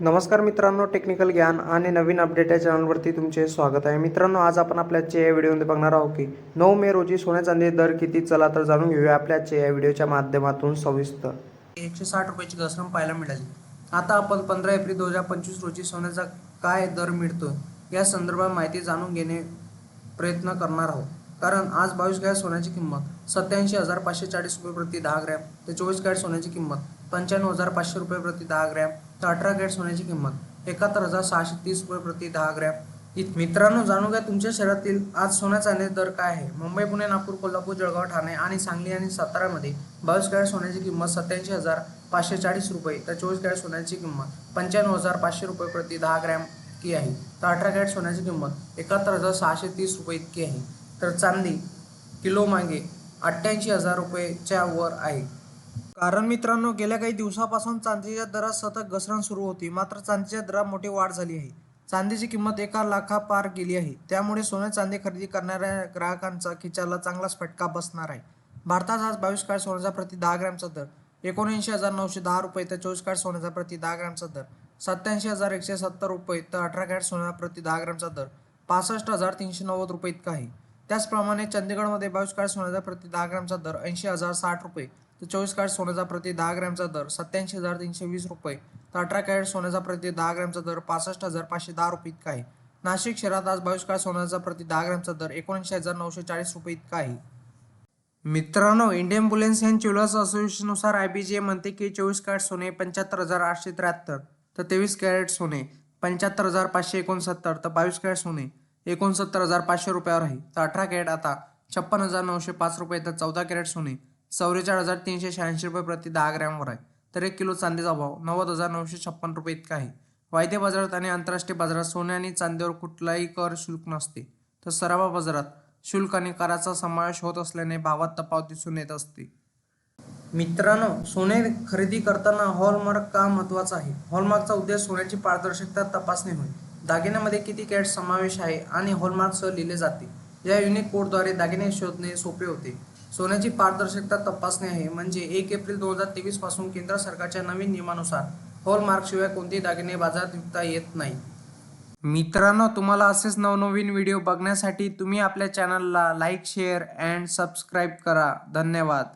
नमस्कार मित्रांनो टेक्निकल ज्ञान आणि नवीन अपडेट या चॅनलवरती तुमचे स्वागत आहे. मित्रांनो आज आपण आपल्याच्या या व्हिडिओमध्ये बघणार आहोत की नऊ मे रोजी सोन्या चांदी दर किती? चला तर जाणून घेऊया आपल्याच्या या व्हिडिओच्या माध्यमातून सविस्तर. एकशे साठ रुपयाची घसरण पाहायला मिळाली. आता आपण पंधरा एप्रिल दोन हजार पंचवीस रोजी सोन्याचा काय दर मिळतो या संदर्भात माहिती जाणून घेणे प्रयत्न करणार आहोत. कारण आज बावीस कॅरेट सोन्याची किंमत सत्याऐंशी हजार पाचशे चाळीस रुपये प्रति दहा ग्रॅम तर चोवीस कॅरेट सोन्याची किंमत पंच्याण्णव हजार पाचशे रुपये प्रति दहा ग्रॅम तर अठरा कॅरेट सोन्याची किंमत एकाहत्तर हजार सहाशे तीस रुपये प्रति दहा ग्रॅम. इत- मित्रांनो जाणून घ्या तुमच्या शहरातील आज सोन्या चांदी दर काय आहे. मुंबई पुणे नागपूर कोल्हापूर जळगाव ठाणे आणि सांगली आणि सातारामध्ये बावीस कॅरेट सोन्याची किंमत सत्याऐंशी हजार पाचशे चाळीस रुपये. तर चोवीस कॅरेट सोन्याची किंमत पंच्याण्णव हजार पाचशे रुपये प्रति दहा ग्रॅम इतकी आहे. तर अठरा कॅरेट सोन्याची किंमत एकाहत्तर हजार सहाशे तीस रुपये इतकी आहे. तर चांदी किलो मागे अठ्ठ्याऐंशी हजार रुपयेच्या वर आहे. कारण मित्रांनो गेल्या काही दिवसापासून चांदीच्या दरात सतत घसरण सुरू होती. मात्र चांदीच्या दरात मोठी वाढ झाली आहे. चांदीची किंमत एका लाखा पार गेली आहे. त्यामुळे सोने चांदी खरेदी करणाऱ्या ग्राहकांचा खिचाला चांगलाच फटका बसणार आहे. भारतात आज बावीस काळ सोन्याचा प्रति दहा ग्रॅमचा दर एकोणऐंशी हजार नऊशे दहा रुपये तर चोवीस काळ सोन्याचा प्रति दहा ग्रॅमचा दर सत्याऐंशी हजार एकशे सत्तर रुपये तर अठरा कॅरेट सोन्या प्रति दहा ग्रॅमचा दर पासष्ट हजार तीनशे नव्वद रुपये इतका आहे. त्याचप्रमाणे चंदीगडमध्ये बावीस काळ सोन्याचा प्रति दहा ग्रॅमचा दर ऐंशी हजार साठ रुपये तर चोवीस कॅरेट सोन्याचा प्रति दहा ग्रॅमचा दर सत्याऐंशी हजार तीनशे वीस रुपये. तर अठरा कॅरेट सोन्याचा प्रति दहा ग्रॅमचा दर पासष्ट हजार पाचशे दहा रुपये इतका आहे. नाशिक शहरात आज बावीस काळ सोन्याचा प्रति दहा ग्रॅमचा दर एकोणऐंशी हजार नऊशे चाळीस रुपये इतका आहे. मित्रांनो इंडियन बुलेन्स अँड ज्वेलर्स असोसिएशननुसार आय बी जे म्हणते की चोवीस कॅरेट सोने पंच्याहत्तर हजार आठशे त्र्याहत्तर तर तेवीस कॅरेट सोने पंच्याहत्तर हजार पाचशे एकोणसत्तर तर बावीस कॅरेट सोने एकोणसत्तर हजार पाचशे रुपयावर आहे. तर अठरा कॅरेट आता छप्पन हजार नऊशे पाच रुपये तर चौदा कॅरेट सोने चौवेचाळीस हजार तीनशे शहाऐंशी रुपये प्रति दहा ग्रॅमवर आहे. तर एक किलो चांदीचा भाव नव्वद हजार नऊशे छप्पन रुपये इतका आहे. वायदे बाजारात आणि आंतरराष्ट्रीय बाजारात सोने आणि चांदीवर कुठलाही कर शुल्क नसते. तर सरावा बाजारात शुल्क आणि कराचा समावेश होत असल्याने भावात तफावत दिसून येत असते. मित्रांनो सोने खरेदी करताना हॉलमार्क का महत्त्वाचा आहे? हॉलमार्कचा उद्देश सोन्याची पारदर्शकता तपासणे होय. दागिन्यामध्ये किती कॅट समावेश आहे आणि हॉलमार्कसह लिहिले जाते? या युनिक कोडद्वारे दागिने शोधणे सोपे होते. सोन्याची पारदर्शकता तपासणे आहे. म्हणजे एक एप्रिल दोन हजार तेवीसपासून केंद्र सरकारच्या नवीन नियमानुसार हॉलमार्क शिवाय कोणतेही दागिने बाजारात विकता येत नाही. मित्रांनो तुम्हाला असेच नवनवीन व्हिडिओ बघण्यासाठी तुम्ही आपल्या चॅनलला लाईक शेअर अँड सबस्क्राईब करा. धन्यवाद.